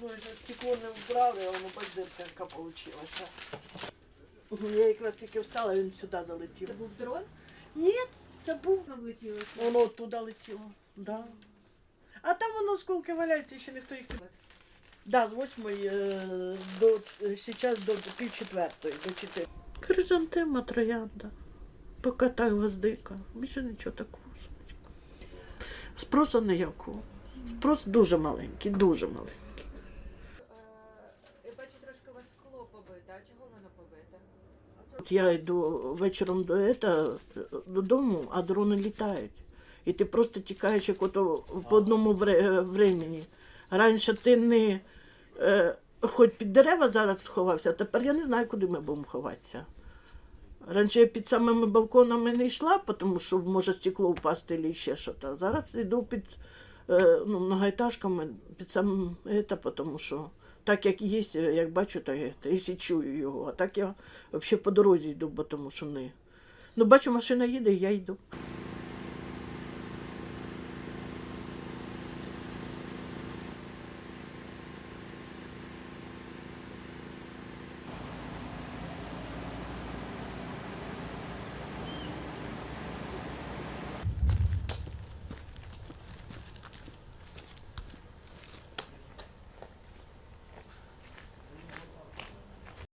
Ну, это стекло не вбрали, а воно бач дирка получилася. Я якраз тільки встала, він сюди залетів. Це був дрон? Ні, це був. Воно влетіло. Воно туди летіло. Да. А там воно осколки валяються, ще ніхто їх не. Да, з восьмої е, до зараз до пів четвертої, до чотири. Хризантема троянда. Поки так гвоздика. Більше нічого такого. Спросу ніякого. Спрос дуже маленький, дуже маленький. Я бачу трошки у вас скло побите. А чого воно побите? От я йду вечором до ета, додому, а дрони літають. І ти просто тікаєш як ото по одному вре- времені. Раніше ти не е, хоч під дерева зараз сховався, а тепер я не знаю, куди ми будемо ховатися. Раніше я під самими балконами не йшла, тому що може стекло впасти або ще щось. А зараз йду під е, ну, многоетажками, під самим ета, тому що так як є, як бачу, так і чую його. А так я взагалі по дорозі йду, бо тому що не. Ну, бачу, машина їде, і я йду.